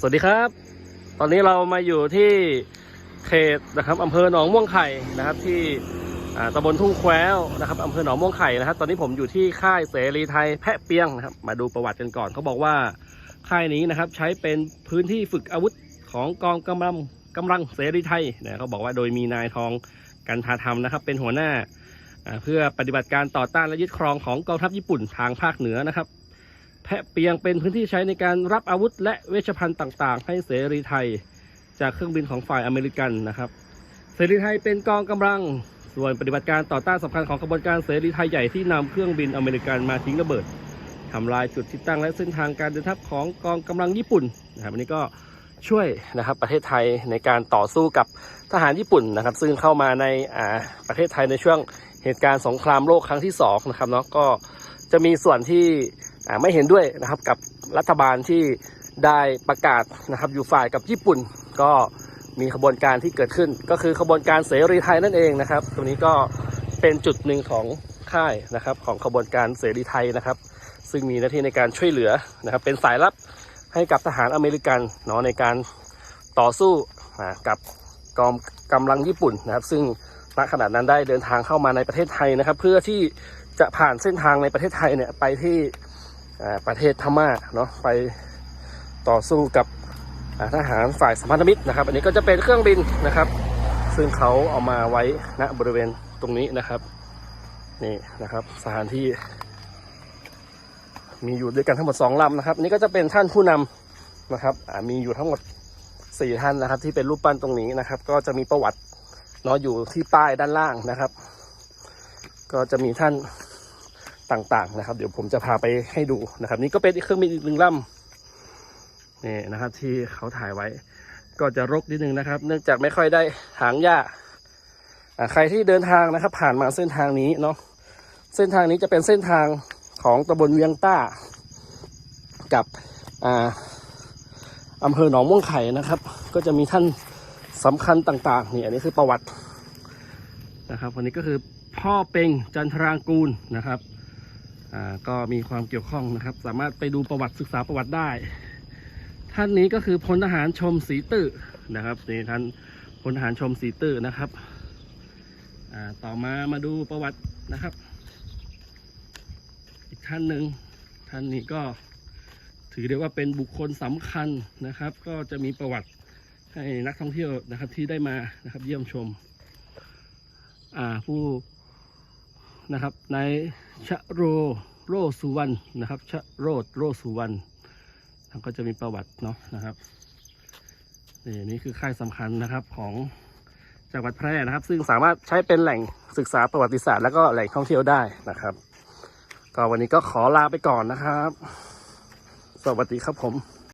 สวัสดีครับ ตอนนี้เรามาอยู่ที่เขตนะครับอำเภอหนองม่วงไข่นะครับ ที่ตำบลทุ่งแควนะครับอำเภอหนองม่วงไข่นะครับ ตอนนี้ผมอยู่ที่ค่ายเสรีไทยแพะเปียงนะครับ มาดูประวัติกันก่อนเขาบอกว่าค่ายนี้นะครับ ใช้เป็นพื้นที่ฝึกอาวุธของกองกำลังกำลังเสรีไทยนะเขาบอกว่าโดยมีนายทองกันทาธรรมนะครับ เป็นหัวหน้าเพื่อปฏิบัติการต่อต้านและยึดครองของกองทัพญี่ปุ่นทางภาคเหนือนะครับ แพะเปียงเป็นพื้นที่ใช้ในการรับอาวุธและเวชภัณฑ์ต่างๆ ให้เสรีไทย จากเครื่องบินของฝ่ายอเมริกันนะครับ เสรีไทยเป็นกองกำลังส่วนปฏิบัติการต่อต้านสำคัญของขบวนการเสรีไทยใหญ่ที่นำเครื่องบินอเมริกันมาทิ้งระเบิดทำลายจุดที่ตั้งและเส้นทางการเดินทัพของกองกำลังญี่ปุ่นนะครับอันนี้ก็ช่วยนะครับประเทศไทยในการต่อสู้กับทหารญี่ปุ่นนะครับ ซึ่งเข้ามาในอ่าประเทศไทยในช่วงเหตุการณ์สงครามโลกครั้งที่สองนะครับเนาะก็จะมีส่วนที่ ไม่เห็นด้วยนะครับกับรัฐบาลที่ได้ประกาศนะครับอยู่ฝ่ายกับญี่ปุ่น ก็มีขบวนการที่เกิดขึ้น ก็คือขบวนการเสรีไทยนั่นเองนะครับ ตรงนี้ก็เป็นจุดหนึ่งของค่ายนะครับของขบวนการเสรีไทยนะครับ ซึ่งมีหน้าที่ในการช่วยเหลือนะครับ เป็นสายลับให้กับทหารอเมริกันเนาะในการต่อสู้กับกองกำลังญี่ปุ่นนะครับ ซึ่งณขณะนั้นได้เดินทางเข้ามาในประเทศไทยนะครับ เพื่อที่จะผ่านเส้นทางในประเทศไทยเนี่ยไปที่ ประเทศพม่าเนาะไปต่อสู้กับทหารฝ่ายสัมพันธมิตรนะครับ อันนี้ก็จะเป็นเครื่องบินนะครับ ซึ่งเขาเอามาไว้ณบริเวณตรงนี้นะครับนี่นะครับสถานที่ มีอยู่ด้วยกันทั้งหมดสองลำนะครับนนี้ก็จะเป็นท่านผู้นำนะครับมีอยู่ทั้งหมดสี่ท่านนะครับ ที่เป็นรูปปั้นตรงนี้นะครับ ก็จะมีประวัติเนาะอยู่ที่ป้ายด้านล่างนะครับ ก็จะมีท่าน ต่างๆนะครับ เดี๋ยวผมจะพาไปให้ดูนะครับ นี่ก็เป็นเครื่องบินอีกหนึ่งลำนี่นะครับ ที่เขาถ่ายไว้ ก็จะรกนิดนึงนะครับ เนื่องจากไม่ค่อยได้หางหญ้าใครที่เดินทางนะครับ ผ่านมาเส้นทางนี้เนาะเส้นทางนี้จะเป็นเส้นทางของตำบลเวียงต้า กับอ่าอำเภอหนองม่วงไข่นะครับ ก็จะมีท่านสำคัญต่างๆนี่อันนี้คือประวัตินะครับวันนี้ก็คือพ่อเป่งจันทรางกูลนะครับ ก็มีความเกี่ยวข้องนะครับ สามารถไปดูประวัติศึกษาประวัติได้ ท่านนี้ก็คือพลทหารชมศรีตื้อนะครับนี่ท่านพลทหารชมศรีตื้อนะครับต่อมามาดูประวัตินะครับ อีกท่านหนึ่งท่านนี้ก็ถือได้ว่าเป็นบุคคลสำคัญนะครับ ก็จะมีประวัติให้นักท่องเที่ยวนะครับที่ได้มานะครับเยี่ยมชมผู้ นะครับนายชะโรโรสุวรรณนะครับชะโรดโรสุวรรณก็จะมีประวัติเนาะนะครับนี่นี่คือค่ายสำคัญนะครับของจังหวัดแพร่นะครับ ซึ่งสามารถใช้เป็นแหล่งศึกษาประวัติศาสตร์ แล้วก็แหล่งท่องเที่ยวได้นะครับ ก็วันนี้ก็ขอลาไปก่อนนะครับ สวัสดีครับผม